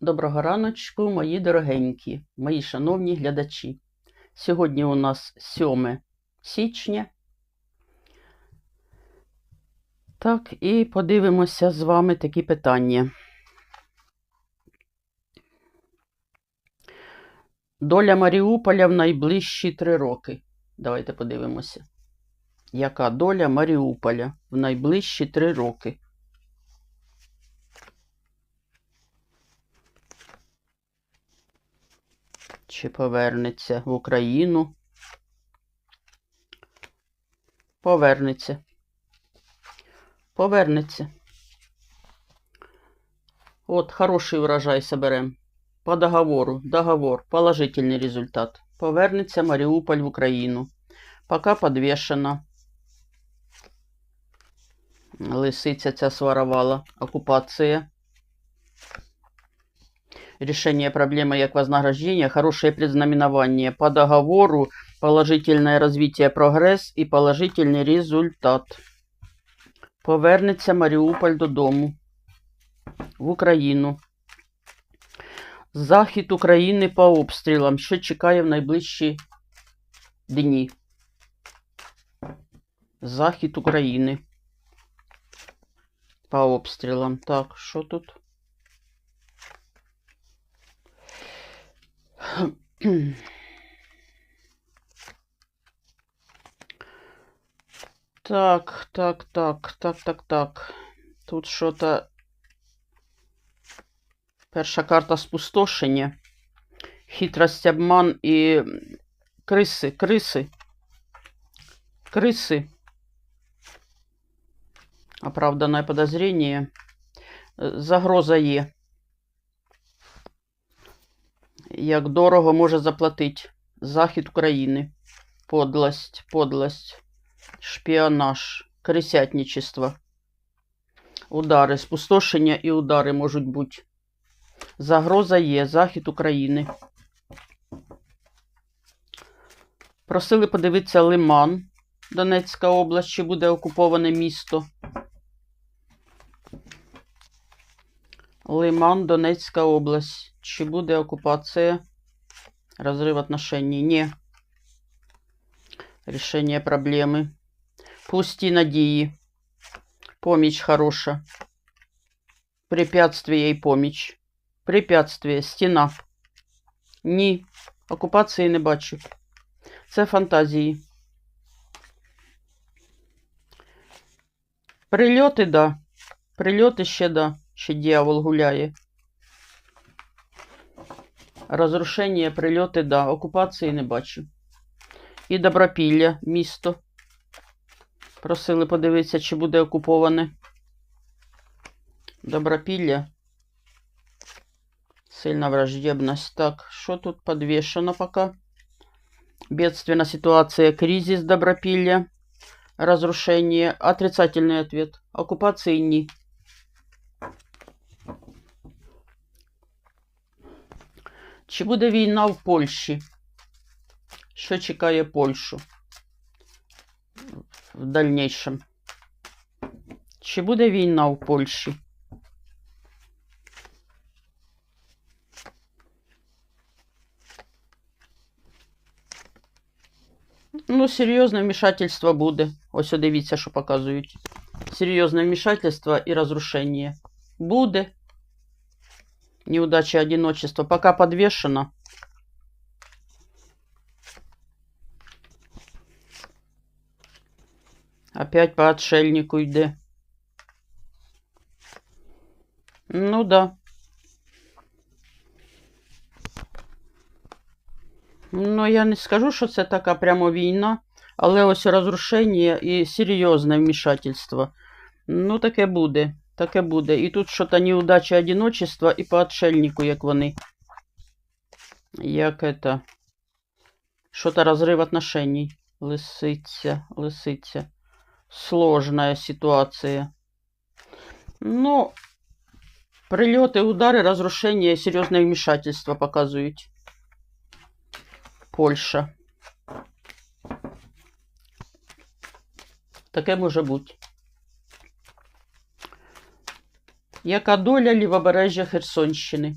Доброго раночку, мої дорогенькі, мої шановні глядачі. Сьогодні у нас 7 січня. Так, і подивимося з вами такі питання. Доля Маріуполя в найближчі три роки. Давайте подивимося. Яка доля Маріуполя в найближчі три роки? Чи повернеться в Україну? Повернеться. Повернеться. От, хороший урожай соберем. По договору. Договор. Положительный результат. Повернеться Маріуполь в Україну. Пока подвешена. Лисиця ця своровала. Оккупация. Решение проблемы як вознаграждение, хорошее предзнаменование. По договору положительное развитие, прогресс и положительный результат. Повернеться Маріуполь додому. В Україну. Захід України по обстрілам. Що чекає в найближчі дні? Захід України. По обстрілам. Так, що тут? Так, так, так, так, так, так. Тут що-то. Перша карта спустошення. Хитрость, обман і криси, криси. Криси. Оправданное подозрение. Загроза є. Як дорого може заплатити Захід України. Подлость, подлость, шпіонаж, крисятничество. Удари, спустошення і удари можуть бути. Загроза є. Захід України. Просили подивитися Лиман, Донецька область, чи буде окуповане місто. Лиман, Донецька область. Чи буде оккупация? Разрыв отношений? Не. Решение проблемы. Пусти надії. Поміч хороша. Препятствие і поміч. Препятствие, стіна. Ні. Окупації не бачу. Це фантазії. Прильоти, да. Прильоти ще да. Ще дьявол гуляє. Розрушення, прильоти, да. Окупації не бачу. І Добропілля, місто. Просили подивитися, чи буде окуповане. Добропілля. Сильна враждебность. Так, що тут подвешено пока? Бедственная ситуация, кризис Добропилля, разрушение, отрицательный ответ, оккупации не. Чи буде війна в Польщі? Що чекає Польщу в дальнейшем? Чи буде війна в Польщі? Ну, серйозне вмішательство буде. Ось о, дивіться, що показують. Серйозне вмішательство і розрушення. Буде. Неудача, одиночество. Пока подвешено. Опять по отшельнику йде. Ну да. Ну, я не скажу, що це така прямо війна, але ось розрушення і серйозне вмішательство. Ну, таке буде. Таке буде. І тут що-то неудача одиночества і по отшельнику, як вони. Як это? Що-то розрив отношений. Лисиця, лисиця. Сложная ситуація. Ну, прильоти, удари, розрушення і серйозне вмішательство показують. Польща. Таке може бути. Яка доля лівобережжя Херсонщини?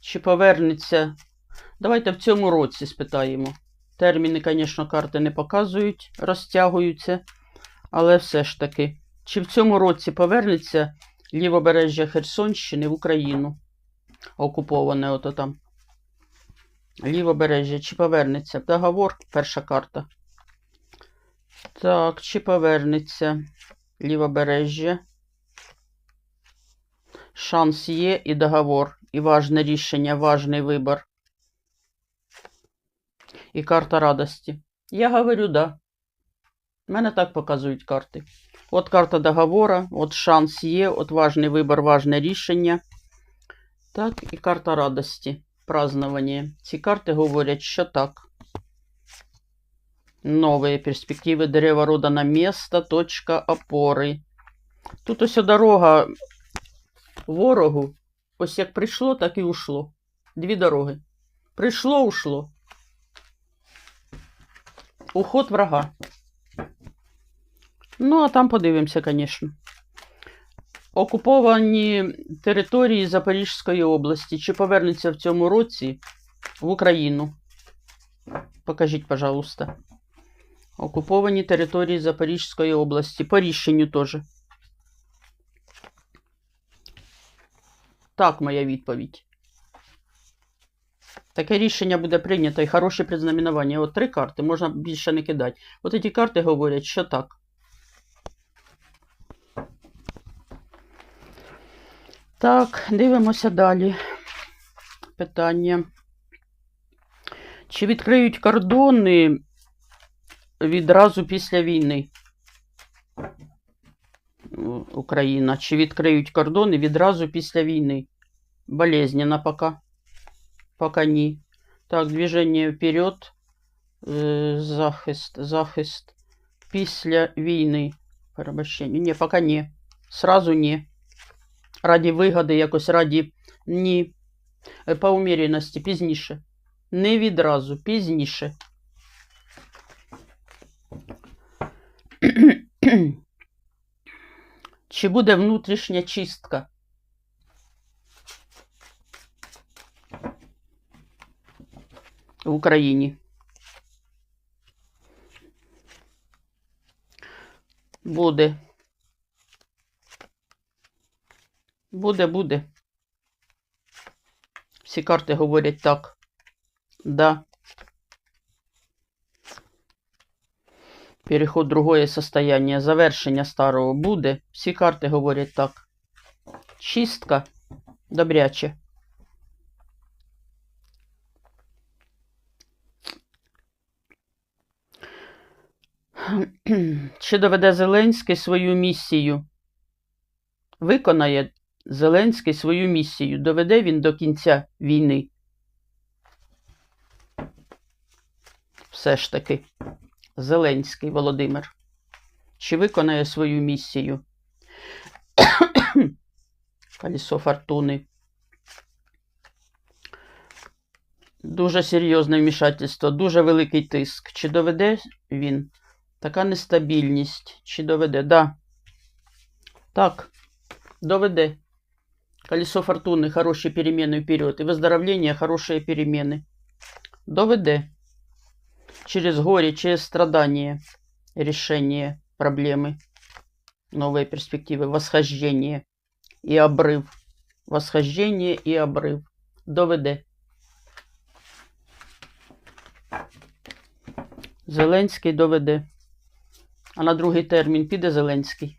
Чи повернеться. Давайте в цьому році спитаємо. Терміни, звісно, карти не показують, розтягуються. Але все ж таки, чи в цьому році повернеться лівобережжя Херсонщини в Україну? Окуповане ото там. Лівобережжя, чи повернеться? Договор, перша карта. Так, чи повернеться лівобережжя? Шанс є і договор, і важне рішення, важний вибор. І карта радості. Я говорю, да. Мене так показують карти. От карта договора, от шанс є, от важний вибор, важне рішення. Так, і карта радості, праздновання. Ці карти говорять, що так. Новые перспективи дерева рода на место, точка опори. Тут ось дорога ворогу. Ось як прийшло, так і ушло. Дві дороги. Прийшло, ушло. Уход врага. Ну, а там подивимося, звісно. Окуповані території Запорізької області. Чи повернуться в цьому році в Україну? Покажіть, пожалуйста. Окуповані території Запорізької області. По рішенню теж. Так, моя відповідь. Таке рішення буде прийнято і хороше предзнаменування. От три карти можна більше не кидати. От ці карти говорять, що так. Так, дивимося далі. Питання. Чи відкриють кордони відразу після війни? Україна. Чи відкриють кордони відразу після війни? Болезненно пока. Пока ні. Так, движення вперед. Е, Захист, захист. Після війни. Перебачення. Ні, пока ні. Сразу ні. Раді вигоди, якось раді ні. Е, По уміряності, пізніше. Не відразу, пізніше. Чи буде внутрішня чистка? В Україні. Буде. Буде, буде. Всі карти говорять так. Да. Переход в другое состояние, завершення старого буде. Всі карти говорять так. Чистка добряче. Чи доведе Зеленський свою місію? Виконає Зеленський свою місію. Доведе він до кінця війни. Все ж таки. Зеленський Володимир. Чи виконає свою місію? Колесо фортуни. Дуже серйозне вмішательство, дуже великий тиск. Чи доведе він? Така нестабільність. Чи доведе? Да. Так, доведе. Колесо фортуни, хороші перемены вперед. І выздоровлення, хороші перемены. Доведе. Через горе, через страдания. Решение проблемы. Новые перспективы. Восхождение и обрыв. Восхождение и обрыв. Доведе. Зеленський доведе. А на другий термін піде Зеленський.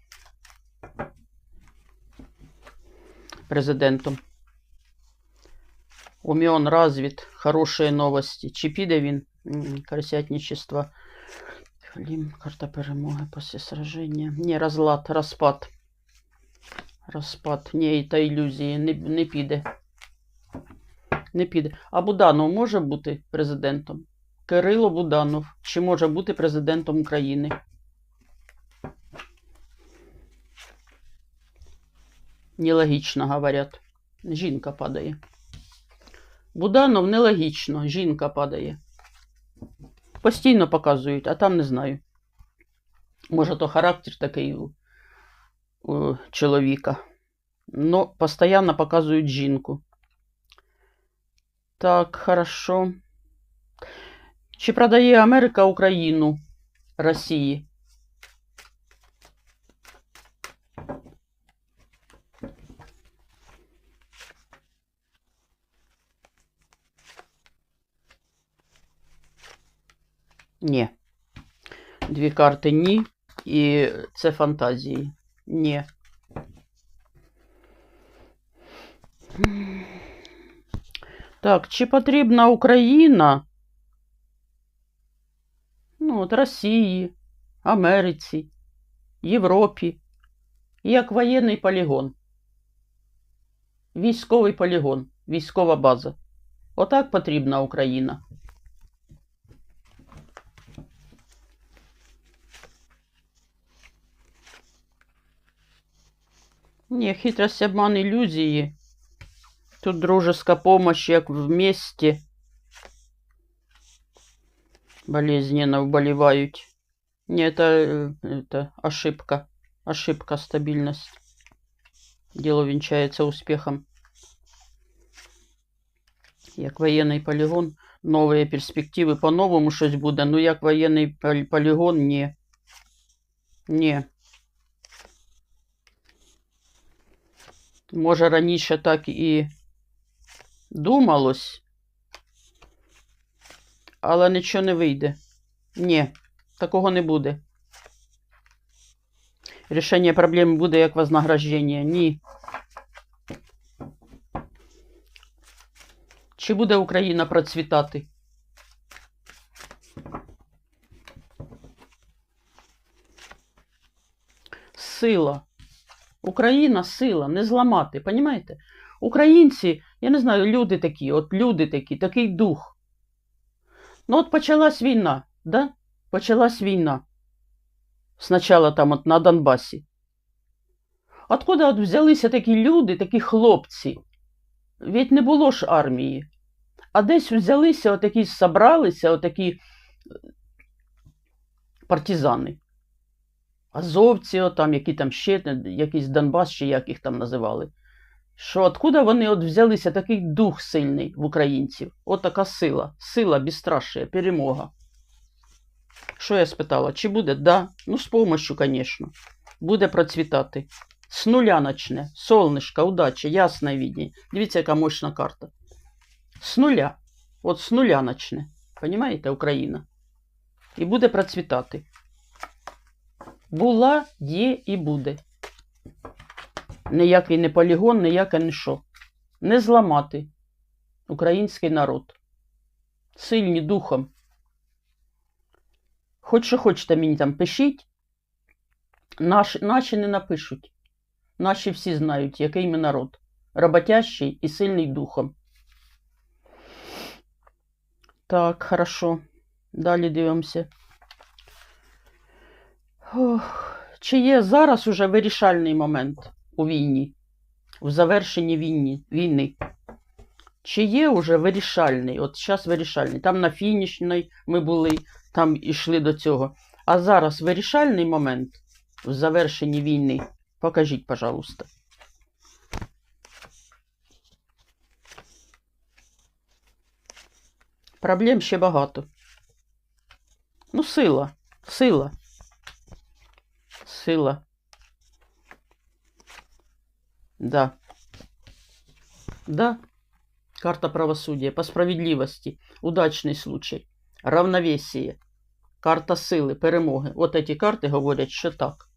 Президентом. Умен, развит, хорошие новості. Чи піде він? М, Крысятничество. Клим, карта перемоги після сраження. Ні, розлад, розпад. Розпад. Ні, та ілюзії. Не, не піде. Не піде. А Буданов може бути президентом? Кирило Буданов. Чи може бути президентом України? Нелогічно, говорять. Жінка падає. Буданов нелогічно, жінка падає. Постійно показують, а там не знаю. Може, то характер такий у, у чоловіка. Но постійно показують жінку. Так, хорошо. Чи продає Америка Україну Росії? Ні. Дві карти ні. І це фантазії. Ні. Так, чи потрібна Україна? Ну, от Росії, Америці, Європі, як воєнний полігон. Військовий полігон, військова база. Отак потрібна Україна. Ні, хитрость, обман, ілюзії. Тут дружеская помощь, як вместе. Болезненно вболевают. Не, это, э, это ошибка. Ошибка, стабильность. Дело венчается успехом. Як воєнний полігон, нові перспективи по-новому щось буде. Ну, як воєнний пол- полігон, ні. Ні. Може, раніше так і думалось, але нічого не вийде. Ні, такого не буде. Рішення проблеми буде як вознаграждення. Ні. Чи буде Україна процвітати? Сила. Україна сила, не зламати, понімаєте? Українці, я не знаю, люди такі, от люди такі, такий дух. Ну, от почалась війна, да? Почалась війна. Спочатку там от на Донбасі. Откуда от взялися такі люди, такі хлопці? Ведь не було ж армії. А десь взялися отакі, собралися отакі е, партизани. Азовці, там, які там ще, якийсь Донбас, чи як їх там називали. Що откуда вони от взялися такий дух сильний в українців? От така сила, сила безстрашія, перемога. Що я спитала? Чи буде? Да. Ну, з помощью, звісно. Буде процвітати. З нуля начне. Солнышко, удача, ясне відні. Дивіться, яка мощна карта. З нуля. От з нуля начне. Понімаєте, Україна? І буде процвітати. Була, є і буде. Ніякий не полігон, ніяке не що. Не зламати український народ. Сильні духом. Хоч що хочете мені там пишіть, наші, наші не напишуть. Наші всі знають, який ми народ. Роботящий і сильний духом. Так, хорошо. Далі дивимося. Ох, чи є зараз уже вирішальний момент у війні, в завершенні війні, війни? Чи є уже вирішальний? От зараз вирішальний. Там на фінішній ми були, там ішли до цього. А зараз вирішальний момент в завершенні війни. Покажіть, пожалуйста. Проблем ще багато. Ну, сила, сила. Сила. Да. Да. Карта правосудия. По справедливости. Удачный случай. Равновесие. Карта сили, перемоги. От эти карти говорять, що так.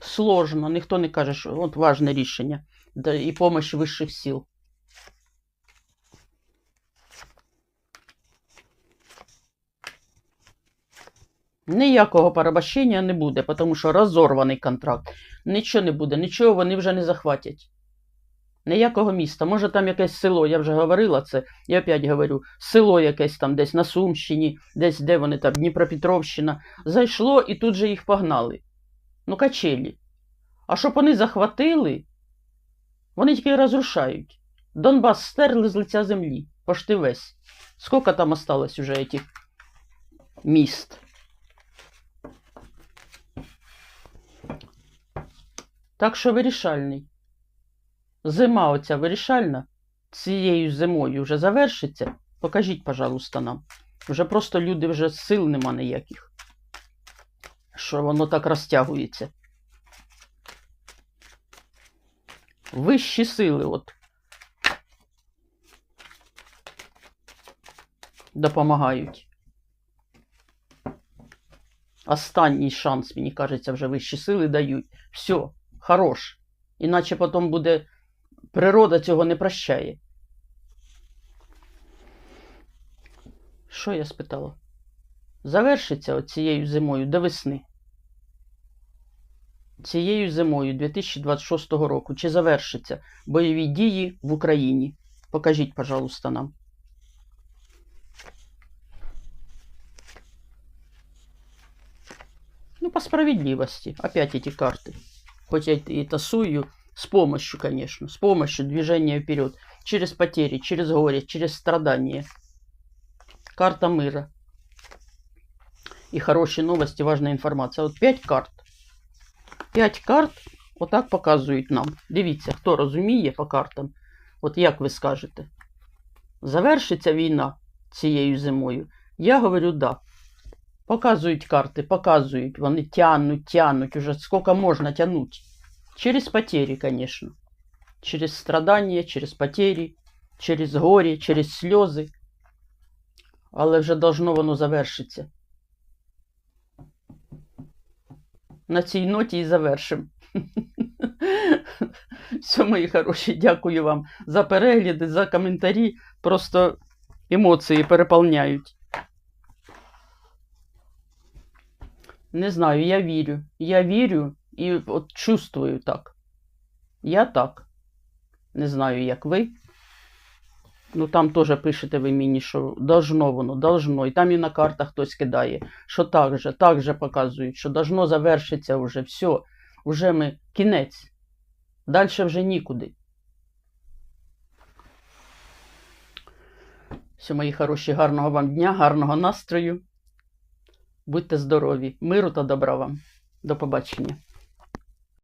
Сложно. Ніхто не каже, що от важне рішення. Да, і помощь вищих сил. Ніякого порабощення не буде, тому що розорваний контракт. Нічого не буде, нічого вони вже не захватять. Ніякого міста. Може там якесь село, я вже говорила це, я опять говорю, село якесь там десь на Сумщині, десь де вони там, Дніпропетровщина. Зайшло і тут же їх погнали. Ну, качелі. А щоб вони захватили, вони тільки розрушають. Донбас стерли з лиця землі. Пошти весь. Скільки там осталось уже этих міст? Так що вирішальний. Зима оця вирішальна. цією зимою вже завершиться, покажіть, пожалуйста, нам. Вже просто люди вже сил нема ніяких. Що воно так розтягується. Вищі сили, от. Допомагають. Останній шанс, мені кажеться, вже вищі сили дають. Все, хорош. Іначе потім буде. Природа цього не прощає. Що я спитала? Завершиться цією зимою до весни. Цією зимою 2026 року. Чи завершиться бойові дії в Україні? Покажіть, пожалуйста, нам. Ну, по справедливости. Опять эти карты. Хоть я и тасую, с помощью, конечно, с помощью движения вперед. Через потери, через горе, через страдания. Карта мира. И хорошие новости, важная информация. Вот пять карт. П'ять карт отак показують нам. Дивіться, хто розуміє по картам. От як ви скажете, завершиться війна цією зимою? Я говорю, да. Показують карти, показують. Вони тянуть, тянуть. Уже скільки можна тянуть. Через потери, конечно. Через страдания, через потери, через горе, через сльози. Але вже должно воно завершитися. На цій ноті і завершимо. Все, мої хороші, дякую вам за перегляди, за коментарі. Просто емоції переповняють. Не знаю, я вірю. Я вірю і от чувствую так. Я так. Не знаю, як ви. Ну там теж пишете ви мені, що должно воно, должно. І там і на картах хтось кидає, що так же, так же показують, що должно завершитися вже все. Вже ми кінець. Далі вже нікуди. Все, мої хороші, гарного вам дня, гарного настрою. Будьте здорові, миру та добра вам. До побачення.